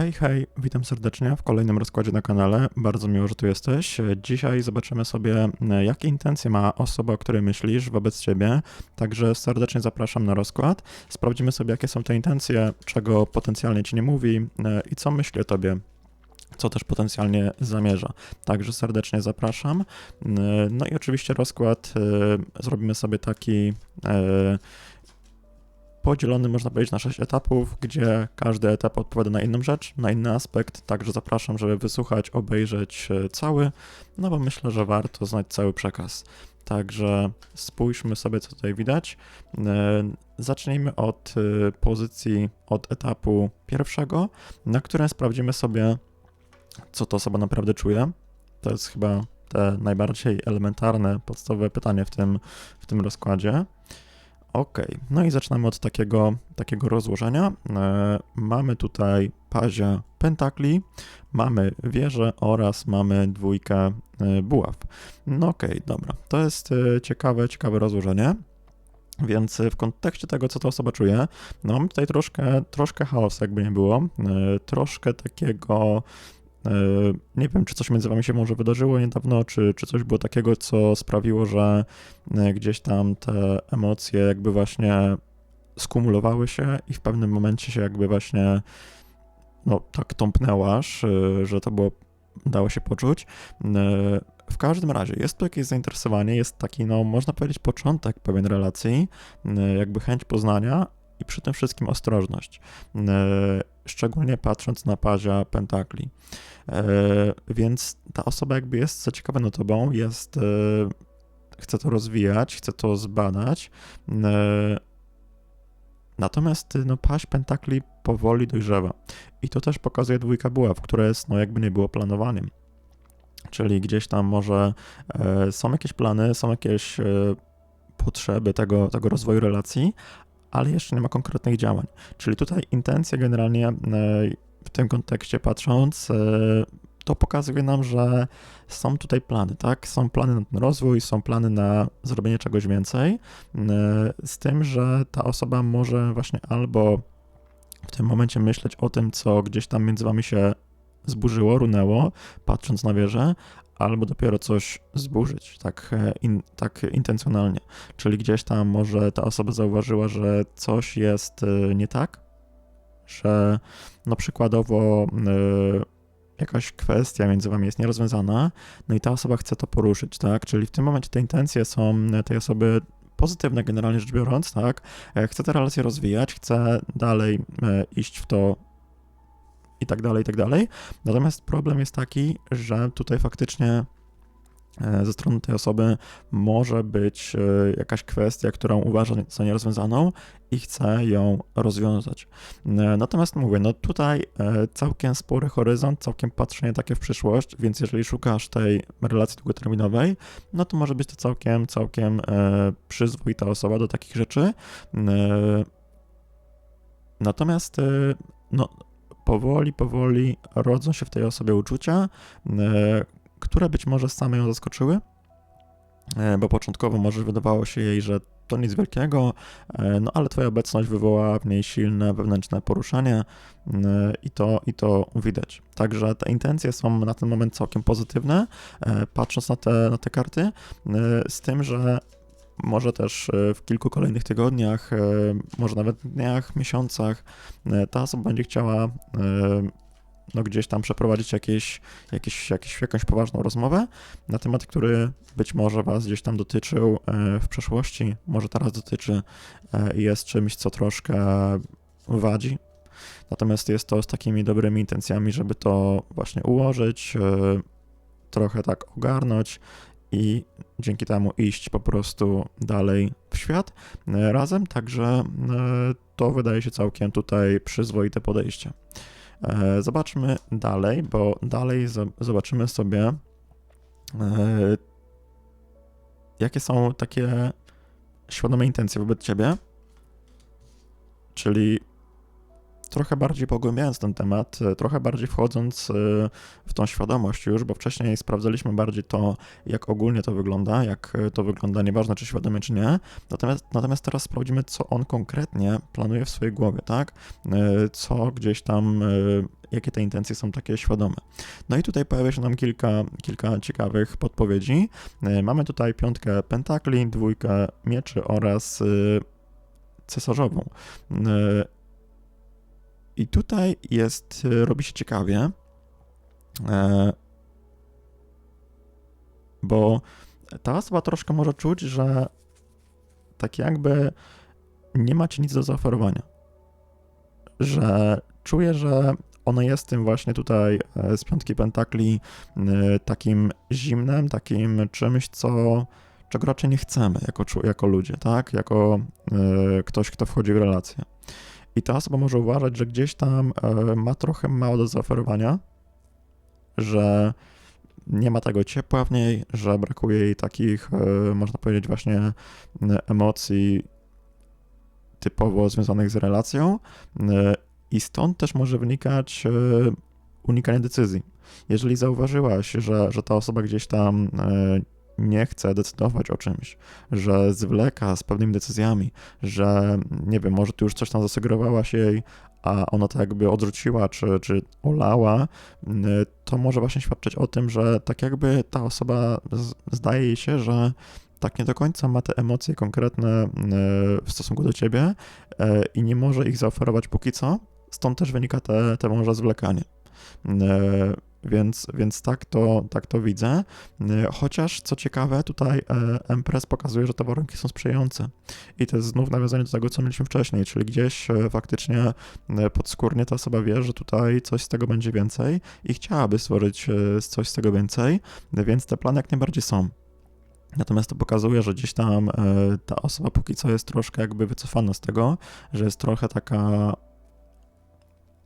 Hej, hej, witam serdecznie w kolejnym rozkładzie na kanale. Bardzo miło, że tu jesteś. Dzisiaj zobaczymy sobie, e, jakie intencje ma osoba, o której myślisz wobec ciebie. Także serdecznie zapraszam na rozkład. Sprawdzimy sobie, jakie są te intencje, czego potencjalnie ci nie mówi e, i co myśli o tobie. Co też potencjalnie zamierza. Także serdecznie zapraszam. E, No i oczywiście rozkład zrobimy sobie taki podzielony, można powiedzieć, na sześć etapów, gdzie każdy etap odpowiada na inną rzecz, na inny aspekt. Także zapraszam, żeby wysłuchać, obejrzeć e, cały, no bo myślę, że warto znać cały przekaz. Także spójrzmy sobie, co tutaj widać. E, Zacznijmy od e, pozycji, od etapu pierwszego, na którym sprawdzimy sobie, co to osoba naprawdę czuje. To jest chyba te najbardziej elementarne, podstawowe pytanie w tym, w tym rozkładzie. Ok, no i zaczynamy od takiego, takiego rozłożenia. E, mamy tutaj pazia pentakli, mamy wieżę oraz mamy dwójkę e, buław. No okej, dobra, to jest e, ciekawe, ciekawe rozłożenie. Więc e, w kontekście tego, co ta osoba czuje, no mamy tutaj troszkę, troszkę chaosu, jakby nie było, troszkę takiego Nie wiem, czy coś między wami się może wydarzyło niedawno, czy, czy coś było takiego, co sprawiło, że e, gdzieś tam te emocje jakby właśnie skumulowały się i w pewnym momencie się jakby właśnie no tak tąpnęłaś, e, że to było, dało się poczuć. E, W każdym razie jest tu jakieś zainteresowanie, jest taki, no można powiedzieć, początek pewien relacji, e, jakby chęć poznania i przy tym wszystkim ostrożność. Szczególnie patrząc na pazia pentakli. E, więc ta osoba jakby jest zaciekawiona tobą, jest, e, chce to rozwijać, chce to zbadać. E, natomiast no, paź pentakli powoli dojrzewa. I to też pokazuje dwójka buław, które jest, no jakby nie było planowaniem. Czyli gdzieś tam może są jakieś plany, są jakieś potrzeby tego, tego rozwoju relacji, ale jeszcze nie ma konkretnych działań. Czyli tutaj intencja generalnie e, w tym kontekście patrząc, e, to pokazuje nam, że są tutaj plany, tak? Są plany na ten rozwój, są plany na zrobienie czegoś więcej, e, z tym, że ta osoba może właśnie albo w tym momencie myśleć o tym, co gdzieś tam między wami się zburzyło, runęło, patrząc na wieżę, albo dopiero coś zburzyć, tak, e, in, tak intencjonalnie. Czyli gdzieś tam może ta osoba zauważyła, że coś jest e, nie tak, że no przykładowo e, jakaś kwestia między wami jest nierozwiązana, no i ta osoba chce to poruszyć, tak? Czyli w tym momencie te intencje są tej osoby pozytywne generalnie rzecz biorąc, tak? Chce te relacje rozwijać, chce dalej iść w to i tak dalej, i tak dalej. Natomiast problem jest taki, że tutaj faktycznie e, ze strony tej osoby może być e, jakaś kwestia, którą uważa za nierozwiązaną i chce ją rozwiązać. E, Natomiast mówię, no tutaj całkiem spory horyzont, całkiem patrzenie takie w przyszłość, więc jeżeli szukasz tej relacji długoterminowej, no to może być to całkiem, całkiem przyzwoita osoba do takich rzeczy. Natomiast no, powoli, powoli rodzą się w tej osobie uczucia, e, które być może same ją zaskoczyły, e, bo początkowo może wydawało się jej, że to nic wielkiego, e, no ale twoja obecność wywołała w niej silne wewnętrzne poruszenie i to, i to widać. Także te intencje są na ten moment całkiem pozytywne, patrząc na te, na te karty, z tym, że może też e, w kilku kolejnych tygodniach, e, może nawet dniach, miesiącach, e, ta osoba będzie chciała no gdzieś tam przeprowadzić jakieś, jakieś, jakieś, jakąś poważną rozmowę na temat, który być może Was gdzieś tam dotyczył w przeszłości, może teraz dotyczy i jest czymś, co troszkę wadzi. Natomiast jest to z takimi dobrymi intencjami, żeby to właśnie ułożyć, trochę tak ogarnąć i dzięki temu iść po prostu dalej w świat e, razem, także e, to wydaje się całkiem tutaj przyzwoite podejście. E, Zobaczmy dalej, bo dalej zo- zobaczymy sobie, jakie są takie świadome intencje wobec ciebie, czyli trochę bardziej pogłębiając ten temat, e, trochę bardziej wchodząc e, w tą świadomość już, bo wcześniej sprawdzaliśmy bardziej to, jak ogólnie to wygląda, jak e, to wygląda, nieważne czy świadomie, czy nie. Natomiast, natomiast teraz sprawdzimy, co on konkretnie planuje w swojej głowie, tak? Co gdzieś tam, jakie te intencje są takie świadome. No i tutaj pojawia się nam kilka, kilka ciekawych podpowiedzi. Mamy tutaj piątkę pentakli, dwójkę mieczy oraz cesarzową. I tutaj jest, robi się ciekawie, bo ta osoba troszkę może czuć, że tak jakby nie macie nic do zaoferowania. Że czuje, że ono jest tym właśnie tutaj e, z piątki pentakli e, takim zimnem, takim czymś, co, czego raczej nie chcemy jako, jako ludzie, tak? Jako e, ktoś, kto wchodzi w relację. I ta osoba może uważać, że gdzieś tam ma trochę mało do zaoferowania, że nie ma tego ciepła w niej, że brakuje jej takich, e, można powiedzieć, właśnie e, emocji typowo związanych z relacją. E, I stąd też może wynikać unikanie decyzji. Jeżeli zauważyłaś, że, że ta osoba gdzieś tam nie chce decydować o czymś, że zwleka z pewnymi decyzjami, że nie wiem, może ty już coś tam zasugerowałaś jej, a ona to jakby odrzuciła czy, czy olała, to może właśnie świadczyć o tym, że tak jakby ta osoba zdaje jej się, że tak nie do końca ma te emocje konkretne w stosunku do ciebie e, i nie może ich zaoferować póki co, stąd też wynika te, te może zwlekanie. Więc, więc tak, to, tak to widzę. Chociaż, co ciekawe, tutaj e, Empress pokazuje, że te warunki są sprzyjające. I to jest znów nawiązanie do tego, co mieliśmy wcześniej, czyli gdzieś e, faktycznie e, podskórnie ta osoba wie, że tutaj coś z tego będzie więcej i chciałaby stworzyć coś z tego więcej, więc te plany jak najbardziej są. Natomiast to pokazuje, że gdzieś tam ta osoba póki co jest troszkę jakby wycofana z tego, że jest trochę taka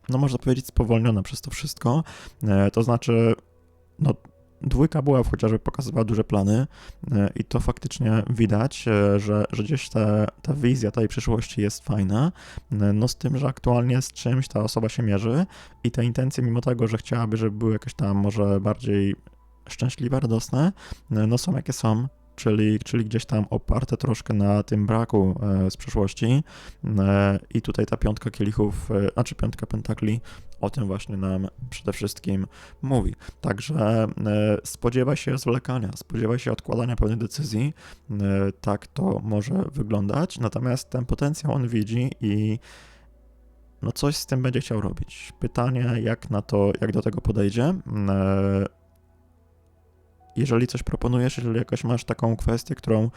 no można powiedzieć, spowolniona przez to wszystko. E, to znaczy, no dwójka była chociażby pokazywała duże plany e, i to faktycznie widać, e, że, że gdzieś ta, ta wizja tej przyszłości jest fajna, no z tym, że aktualnie z czymś ta osoba się mierzy i te intencje, mimo tego, że chciałaby, żeby były jakieś tam może bardziej szczęśliwe, radosne, no są jakie są, czyli, czyli gdzieś tam oparte troszkę na tym braku e, z przeszłości. E, I tutaj ta piątka kielichów, e, znaczy piątka pentakli o tym właśnie nam przede wszystkim mówi. Także spodziewa się zwlekania, spodziewa się odkładania pewnej decyzji. Tak to może wyglądać. Natomiast ten potencjał on widzi i no coś z tym będzie chciał robić. Pytanie, jak na to, jak do tego podejdzie jeżeli coś proponujesz, jeżeli jakoś masz taką kwestię, którą,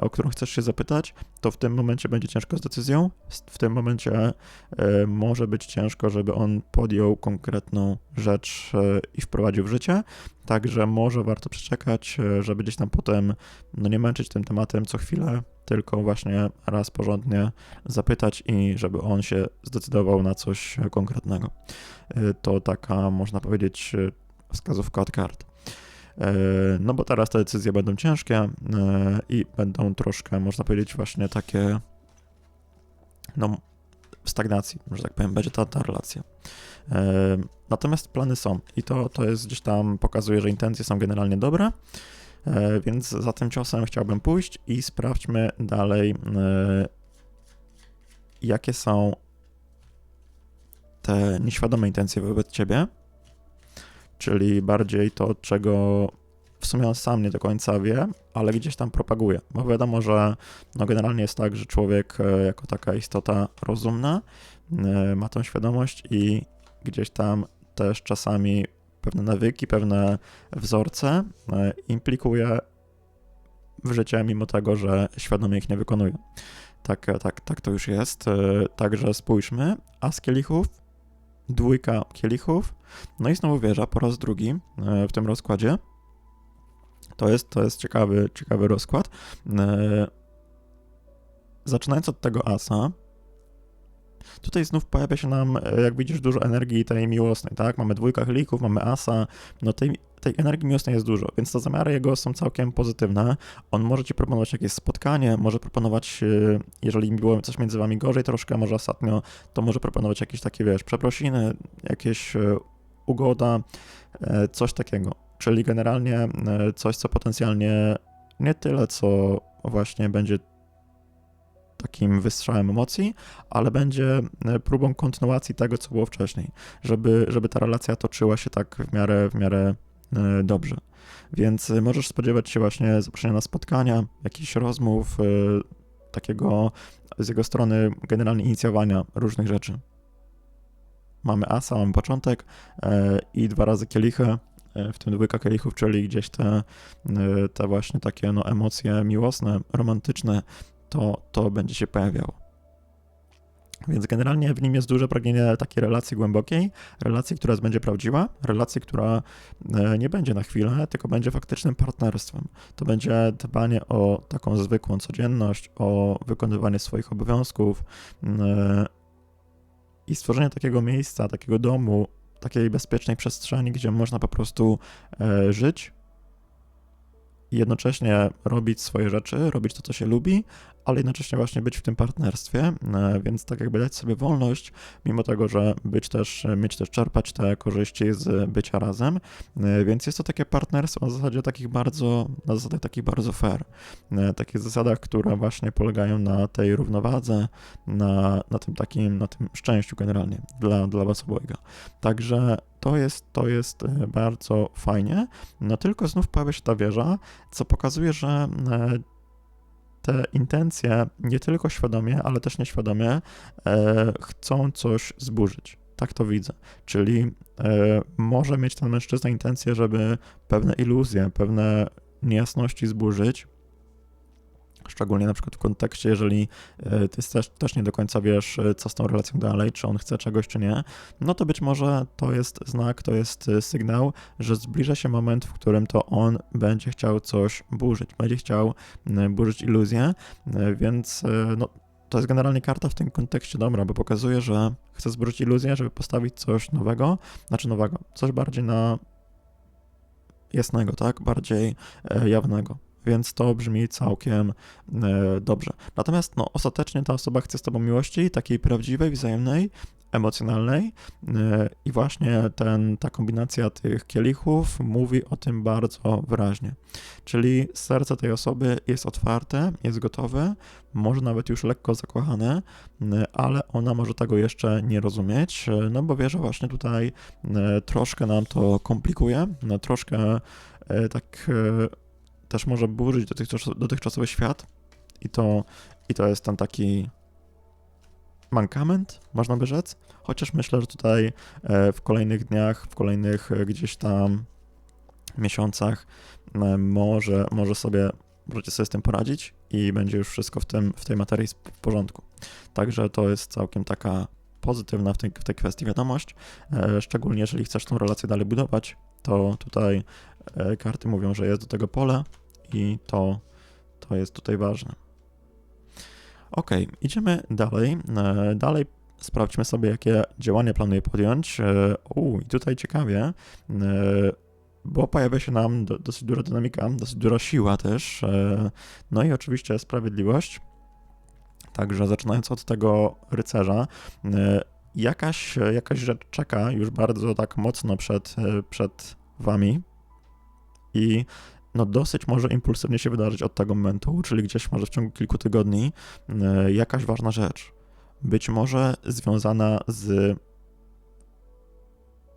o którą chcesz się zapytać, to w tym momencie będzie ciężko z decyzją. W tym momencie e, może być ciężko, żeby on podjął konkretną rzecz e, i wprowadził w życie. Także może warto przeczekać, e, żeby gdzieś tam potem no nie męczyć tym tematem co chwilę, tylko właśnie raz porządnie zapytać i żeby on się zdecydował na coś konkretnego. To taka, można powiedzieć, wskazówka od kart. E, no bo teraz te decyzje będą ciężkie e, i będą troszkę, można powiedzieć, właśnie takie, no, w stagnacji, że tak powiem, będzie ta, ta relacja. E, natomiast plany są i to, to jest gdzieś tam, pokazuje, że intencje są generalnie dobre, więc za tym ciosem chciałbym pójść i sprawdźmy dalej, jakie są te nieświadome intencje wobec ciebie czyli bardziej to, czego w sumie on sam nie do końca wie, ale gdzieś tam propaguje. Bo wiadomo, że no generalnie jest tak, że człowiek e, jako taka istota rozumna e, ma tą świadomość i gdzieś tam też czasami pewne nawyki, pewne wzorce e, implikuje w życie, mimo tego, że świadomie ich nie wykonuje. Tak, tak, tak to już jest. Także spójrzmy, a z kielichów dwójka kielichów, no i znowu wieża po raz drugi e, w tym rozkładzie. To jest, to jest ciekawy, ciekawy rozkład. E, zaczynając od tego asa, Tutaj znów pojawia się nam, e, jak widzisz, dużo energii tej miłosnej, tak? Mamy dwójka lików, mamy asa, no tej, tej energii miłosnej jest dużo, więc te zamiary jego są całkiem pozytywne. On może ci proponować jakieś spotkanie, może proponować, e, jeżeli było coś między wami gorzej troszkę, może ostatnio, to może proponować jakieś takie, wiesz, przeprosiny, jakieś e, ugoda, coś takiego. Czyli generalnie coś, co potencjalnie nie tyle, co właśnie będzie takim wystrzałem emocji, ale będzie e, próbą kontynuacji tego, co było wcześniej, żeby, żeby ta relacja toczyła się tak w miarę, w miarę e, dobrze. Więc możesz spodziewać się właśnie zaproszenia na spotkania, jakichś rozmów, takiego z jego strony generalnie inicjowania różnych rzeczy. Mamy asa, mamy początek i dwa razy kielichy, w tym dwójka kielichów, czyli gdzieś te, te właśnie takie no, emocje miłosne, romantyczne, to, to będzie się pojawiało. Więc generalnie w nim jest duże pragnienie takiej relacji głębokiej, relacji, która będzie prawdziwa, relacji, która e, nie będzie na chwilę, tylko będzie faktycznym partnerstwem. To będzie dbanie o taką zwykłą codzienność, o wykonywanie swoich obowiązków e, i stworzenie takiego miejsca, takiego domu, takiej bezpiecznej przestrzeni, gdzie można po prostu e, żyć, i jednocześnie robić swoje rzeczy, robić to, co się lubi, ale jednocześnie właśnie być w tym partnerstwie, e, więc tak jakby dać sobie wolność, mimo tego, że być też, mieć też czerpać te korzyści z bycia razem, e, więc jest to takie partnerstwo na zasadzie takich bardzo, na zasadach takich bardzo fair, e, takich zasadach, które właśnie polegają na tej równowadze, na, na tym takim, na tym szczęściu generalnie dla, dla was obojga. Także to jest, to jest bardzo fajnie, no tylko znów pojawia się ta wieża, co pokazuje, że te intencje nie tylko świadomie, ale też nieświadomie e, chcą coś zburzyć. Tak to widzę. Czyli e, może mieć ten mężczyzna intencję, żeby pewne iluzje, pewne niejasności zburzyć, szczególnie na przykład w kontekście, jeżeli e, ty też, też nie do końca wiesz, e, co z tą relacją dalej, czy on chce czegoś, czy nie, no to być może to jest znak, to jest e, sygnał, że zbliża się moment, w którym to on będzie chciał coś burzyć, będzie chciał burzyć iluzję, więc no, to jest generalnie karta w tym kontekście dobra, bo pokazuje, że chce zburzyć iluzję, żeby postawić coś nowego, znaczy nowego, coś bardziej na jasnego, tak? Bardziej jawnego więc to brzmi całkiem e, dobrze. Natomiast no, ostatecznie ta osoba chce z tobą miłości, takiej prawdziwej, wzajemnej, emocjonalnej e, i właśnie ten, ta kombinacja tych kielichów mówi o tym bardzo wyraźnie. Czyli serce tej osoby jest otwarte, jest gotowe, może nawet już lekko zakochane, e, ale ona może tego jeszcze nie rozumieć, no bo wie, że właśnie tutaj troszkę nam to komplikuje, no, troszkę tak też może burzyć dotychczas, dotychczasowy świat i to, i to jest ten taki mankament, można by rzec. Chociaż myślę, że tutaj e, w kolejnych dniach, w kolejnych e, gdzieś tam miesiącach e, może, może sobie, możecie sobie z tym poradzić i będzie już wszystko w, tym, w tej materii w porządku. Także to jest całkiem taka pozytywna w tej, w tej kwestii wiadomość, szczególnie jeżeli chcesz tą relację dalej budować, to tutaj karty mówią, że jest do tego pole i to, to jest tutaj ważne. Ok, idziemy dalej. E, dalej sprawdźmy sobie, jakie działania planuję podjąć. E, u, i tutaj ciekawie, bo pojawia się nam dosyć duża dynamika, dosyć duża siła też, no i oczywiście sprawiedliwość. Także zaczynając od tego rycerza, jakaś, jakaś rzecz czeka już bardzo tak mocno przed, przed wami, i no dosyć może impulsywnie się wydarzyć od tego momentu, czyli gdzieś może w ciągu kilku tygodni e, jakaś ważna rzecz. Być może związana z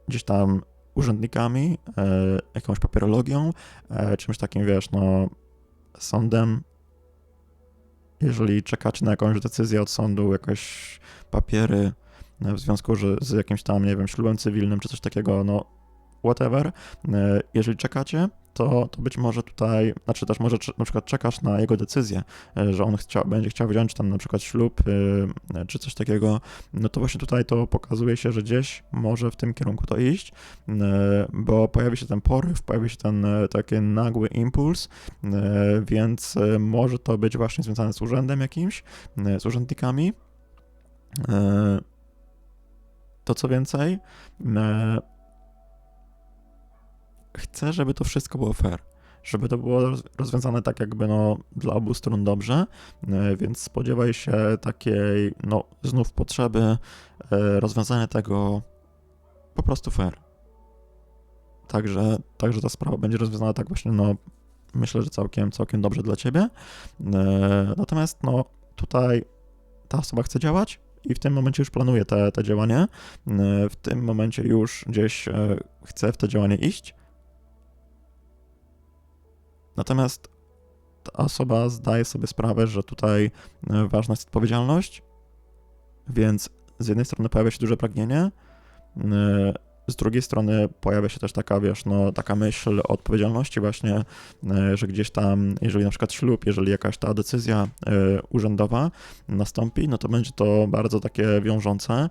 gdzieś tam urzędnikami, e, jakąś papierologią, e, czymś takim, wiesz, no, sądem. Jeżeli czekacie na jakąś decyzję od sądu, jakieś papiery w związku z, z jakimś tam, nie wiem, ślubem cywilnym czy coś takiego, no, whatever. Jeżeli czekacie, to, to być może tutaj, znaczy też może na przykład czekasz na jego decyzję, e, że on będzie chciał wziąć tam na przykład ślub e, czy coś takiego, no to właśnie tutaj to pokazuje się, że gdzieś może w tym kierunku to iść, e, bo pojawi się ten poryw, pojawi się ten taki nagły impuls, więc może to być właśnie związane z urzędem jakimś, z urzędnikami. To co więcej, chcę, żeby to wszystko było fair. Żeby to było rozwiązane tak jakby no, dla obu stron dobrze, e, więc spodziewaj się takiej, no, znów potrzeby e, rozwiązania tego po prostu fair. Także, także ta sprawa będzie rozwiązana tak właśnie, no, myślę, że całkiem, całkiem dobrze dla ciebie. E, natomiast, no, tutaj ta osoba chce działać i w tym momencie już planuje te, te działanie, w tym momencie już gdzieś chce w to działanie iść. Natomiast ta osoba zdaje sobie sprawę, że tutaj e, ważna jest odpowiedzialność, więc z jednej strony pojawia się duże pragnienie, z drugiej strony pojawia się też taka, wiesz, no, taka myśl o odpowiedzialności właśnie, e, że gdzieś tam, jeżeli na przykład ślub, jeżeli jakaś ta decyzja e, urzędowa nastąpi, no to będzie to bardzo takie wiążące, e,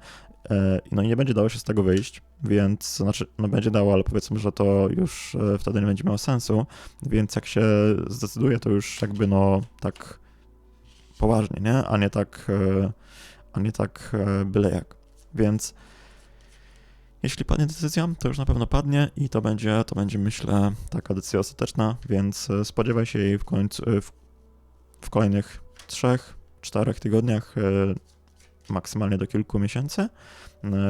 no i nie będzie dało się z tego wyjść, więc, znaczy, no będzie dało, ale powiedzmy, że to już wtedy nie będzie miało sensu, więc jak się zdecyduje, to już jakby, no, tak poważnie, nie? A nie tak, a nie tak byle jak. Więc jeśli padnie decyzja, to już na pewno padnie i to będzie, to będzie myślę, taka decyzja ostateczna, więc e, spodziewaj się jej w końcu, e, w, w kolejnych trzech, czterech tygodniach, e, maksymalnie do kilku miesięcy,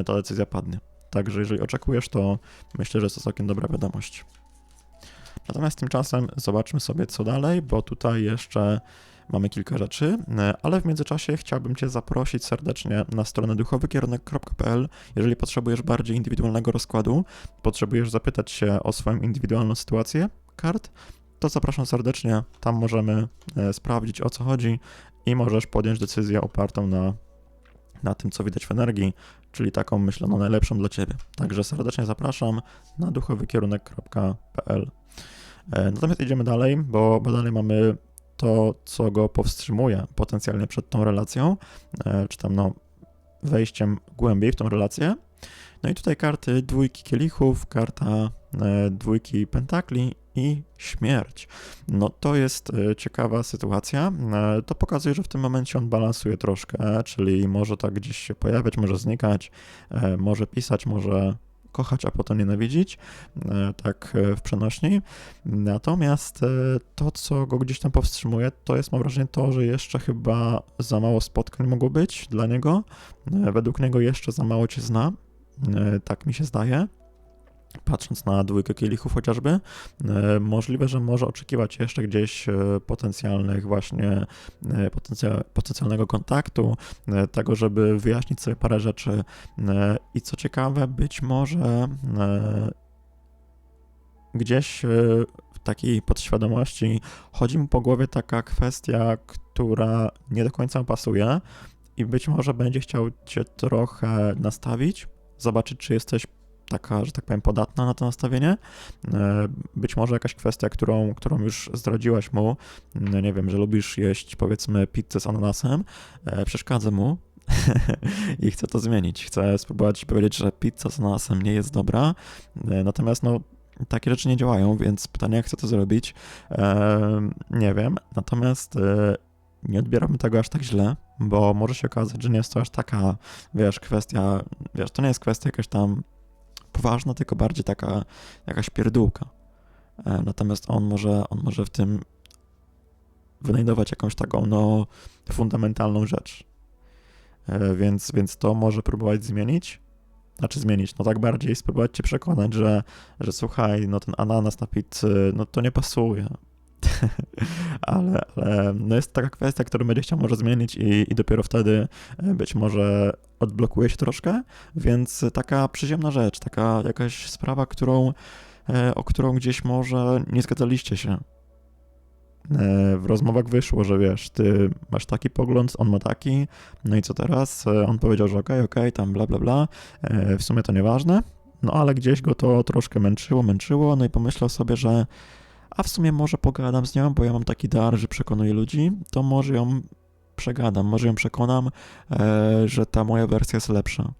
ta decyzja padnie. Także jeżeli oczekujesz, to myślę, że jest to całkiem dobra wiadomość. Natomiast tymczasem zobaczmy sobie co dalej, bo tutaj jeszcze mamy kilka rzeczy, e, ale w międzyczasie chciałbym Cię zaprosić serdecznie na stronę duchowykierunek.pl. Jeżeli potrzebujesz bardziej indywidualnego rozkładu, potrzebujesz zapytać się o swoją indywidualną sytuację kart, to zapraszam serdecznie. Tam możemy e, sprawdzić o co chodzi i możesz podjąć decyzję opartą na, na tym, co widać w energii, czyli taką myśloną najlepszą dla Ciebie. Także serdecznie zapraszam na duchowykierunek.pl. E, natomiast idziemy dalej, bo, bo dalej mamy to, co go powstrzymuje potencjalnie przed tą relacją, e, czy tam no, wejściem głębiej w tą relację. No i tutaj karty dwójki kielichów, karta e, dwójki pentakli i śmierć. No to jest e, ciekawa sytuacja. To pokazuje, że w tym momencie on balansuje troszkę, czyli może tak gdzieś się pojawiać, może znikać, może pisać, może kochać, a potem nienawidzić, e, tak e, w przenośni. Natomiast e, to, co go gdzieś tam powstrzymuje, to jest, mam wrażenie, to, że jeszcze chyba za mało spotkań mogło być dla niego. Według niego jeszcze za mało cię zna, tak mi się zdaje patrząc na dwójkę kielichów chociażby, e, możliwe, że może oczekiwać jeszcze gdzieś e, potencjalnych właśnie e, potencjalnego kontaktu, tego, żeby wyjaśnić sobie parę rzeczy. I co ciekawe, być może gdzieś w takiej podświadomości chodzi mu po głowie taka kwestia, która nie do końca pasuje i być może będzie chciał cię trochę nastawić, zobaczyć, czy jesteś taka, że tak powiem, podatna na to nastawienie. E, być może jakaś kwestia, którą, którą już zdradziłaś mu, no nie wiem, że lubisz jeść powiedzmy pizzę z ananasem, e, przeszkadza mu, i chcę to zmienić. Chcę spróbować powiedzieć, że pizza z ananasem nie jest dobra, e, natomiast no takie rzeczy nie działają, więc pytanie, jak chcę to zrobić, nie wiem. Natomiast nie odbieramy tego aż tak źle, bo może się okazać, że nie jest to aż taka, wiesz, kwestia, wiesz, to nie jest kwestia jakaś tam poważna, tylko bardziej taka jakaś pierdółka. E, natomiast on może, on może w tym wynajdować jakąś taką, no, fundamentalną rzecz. E, więc, więc to może próbować zmienić. Znaczy zmienić, no tak bardziej spróbować cię przekonać, że, że słuchaj, no ten ananas na pizzy, no to nie pasuje. ale, ale no jest taka kwestia, którą będzie chciał może zmienić i, i dopiero wtedy e, być może odblokuje się troszkę, więc taka przyziemna rzecz, taka jakaś sprawa, którą, e, o którą gdzieś może nie zgadzaliście się. E, w rozmowach wyszło, że wiesz, ty masz taki pogląd, on ma taki, no i co teraz? On powiedział, że okej, okay, okej, okay, tam bla, bla, bla, w sumie to nieważne, no ale gdzieś go to troszkę męczyło, męczyło, no i pomyślał sobie, że a w sumie może pogadam z nią, bo ja mam taki dar, że przekonuję ludzi, to może ją przegadam, może ją przekonam, e, że ta moja wersja jest lepsza.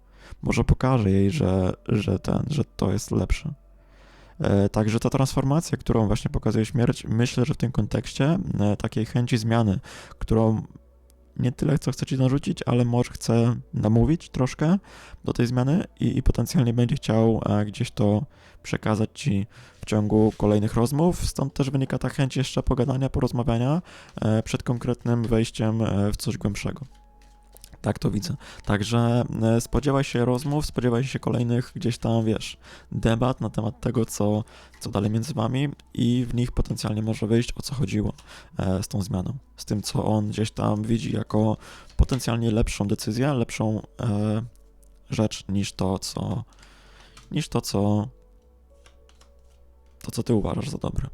Może pokażę jej, że, że, ten, że to jest lepsze. E, także ta transformacja, którą właśnie pokazuje śmierć, myślę, że w tym kontekście e, takiej chęci zmiany, którą nie tyle co chce ci narzucić, ale może chce namówić troszkę do tej zmiany i, i potencjalnie będzie chciał e, gdzieś to przekazać ci w ciągu kolejnych rozmów. Stąd też wynika ta chęć jeszcze pogadania, porozmawiania e, przed konkretnym wejściem e, w coś głębszego. Tak to widzę. Także e, spodziewaj się rozmów, spodziewaj się kolejnych gdzieś tam, wiesz, debat na temat tego, co, co dalej między wami i w nich potencjalnie może wyjść, o co chodziło z tą zmianą. Z tym, co on gdzieś tam widzi jako potencjalnie lepszą decyzję, lepszą rzecz niż to, co niż to, co to, co ty uważasz za dobre.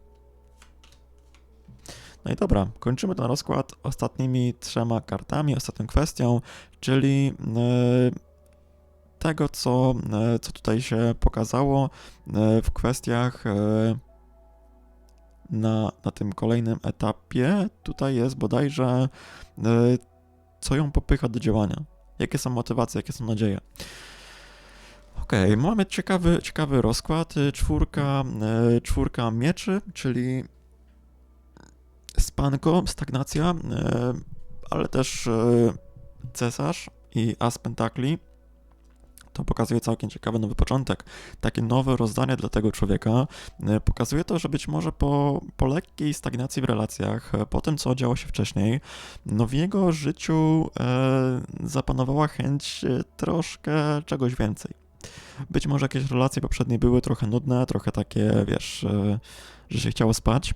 No i dobra, kończymy ten rozkład ostatnimi trzema kartami, ostatnią kwestią, czyli e, tego, co, e, co tutaj się pokazało e, w kwestiach na, na tym kolejnym etapie. Tutaj jest bodajże, co ją popycha do działania. Jakie są motywacje, jakie są nadzieje. Okej, okay, mamy ciekawy, ciekawy rozkład. Czwórka, czwórka mieczy, czyli spanko, stagnacja, e, ale też cesarz i as pentakli. To pokazuje całkiem ciekawy nowy początek, takie nowe rozdanie dla tego człowieka. Pokazuje to, że być może po, po lekkiej stagnacji w relacjach, po tym co działo się wcześniej, no w jego życiu e, zapanowała chęć troszkę czegoś więcej. Być może jakieś relacje poprzednie były trochę nudne, trochę takie, wiesz, e, że się chciało spać.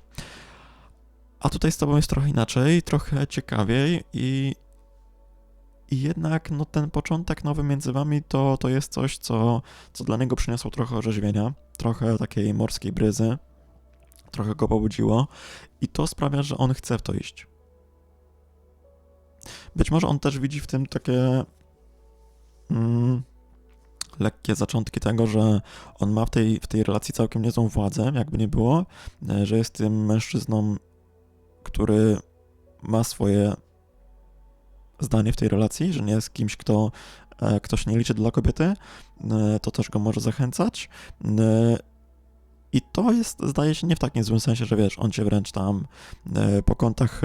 A tutaj z tobą jest trochę inaczej, trochę ciekawiej i, i jednak no, ten początek nowy między wami to, to jest coś, co, co dla niego przyniosło trochę orzeźwienia, trochę takiej morskiej bryzy, trochę go pobudziło i to sprawia, że on chce w to iść. Być może on też widzi w tym takie mm, lekkie zaczątki tego, że on ma w tej, w tej relacji całkiem niezłą władzę, jakby nie było, e, że jest tym mężczyzną który ma swoje zdanie w tej relacji, że nie jest kimś, kto, e, kto się nie liczy dla kobiety, e, to też go może zachęcać. I to jest, zdaje się, nie w takim złym sensie, że wiesz, on cię wręcz tam po kątach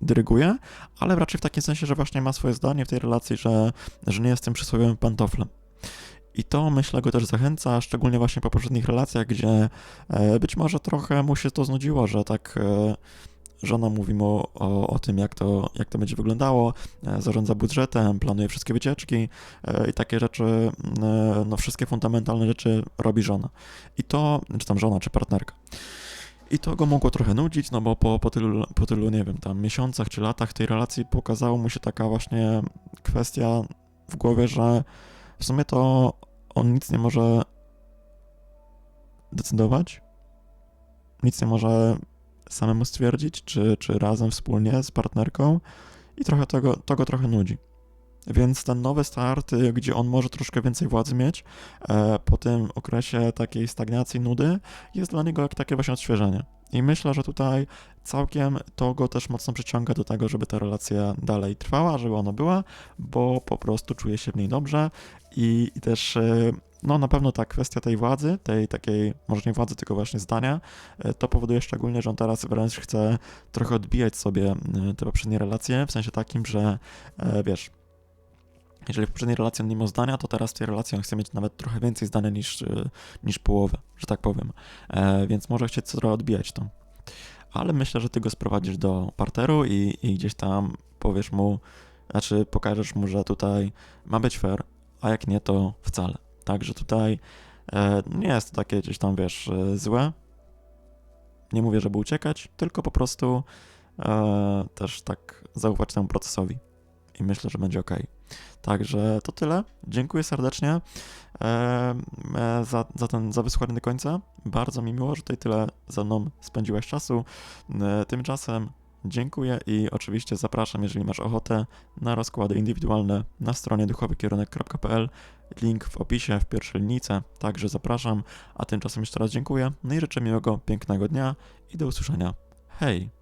dyryguje, ale raczej w takim sensie, że właśnie ma swoje zdanie w tej relacji, że, że nie jest tym przysłowiowym pantoflem. I to myślę go też zachęca, szczególnie właśnie po poprzednich relacjach, gdzie być może trochę mu się to znudziło, że tak żona mówi mu o, o, o, tym, jak to, jak to będzie wyglądało, e, zarządza budżetem, planuje wszystkie wycieczki e, i takie rzeczy, e, no wszystkie fundamentalne rzeczy robi żona. I to, czy tam żona, czy partnerka. I to go mogło trochę nudzić, no bo po, po, tylu, po tylu, nie wiem, tam miesiącach czy latach tej relacji pokazało mu się taka właśnie kwestia w głowie, że w sumie to on nic nie może decydować, nic nie może samemu stwierdzić, czy, czy razem wspólnie z partnerką i trochę tego, to go trochę nudzi. Więc ten nowy start, gdzie on może troszkę więcej władzy mieć e, po tym okresie takiej stagnacji, nudy, jest dla niego jak takie właśnie odświeżenie. I myślę, że tutaj całkiem to go też mocno przyciąga do tego, żeby ta relacja dalej trwała, żeby ona była, bo po prostu czuje się w niej dobrze i, i też e, no na pewno ta kwestia tej władzy, tej takiej, może nie władzy, tylko właśnie zdania, e, to powoduje szczególnie, że on teraz wręcz chce trochę odbijać sobie e, te poprzednie relacje, w sensie takim, że wiesz, jeżeli w poprzedniej relacji on nie miał zdania, to teraz w tej relacji on chce mieć nawet trochę więcej zdania niż, niż połowę, że tak powiem. więc może chcieć trochę odbijać to. Ale myślę, że ty go sprowadzisz do parteru i, i gdzieś tam powiesz mu, znaczy pokażesz mu, że tutaj ma być fair, a jak nie, to wcale. Także tutaj e, nie jest to takie gdzieś tam, wiesz, e, złe. Nie mówię, żeby uciekać, tylko po prostu e, też tak zaufać temu procesowi. I myślę, że będzie ok. Także to tyle. Dziękuję serdecznie e, za, za, ten, za wysłuchanie do końca. Bardzo mi miło, że tutaj tyle ze mną spędziłeś czasu. E, tymczasem Dziękuję i oczywiście zapraszam, jeżeli masz ochotę, na rozkłady indywidualne na stronie duchowykierunek.pl. Link w opisie, w pierwszej linijce, także zapraszam. A tymczasem jeszcze raz dziękuję, no i życzę miłego, pięknego dnia i do usłyszenia. Hej!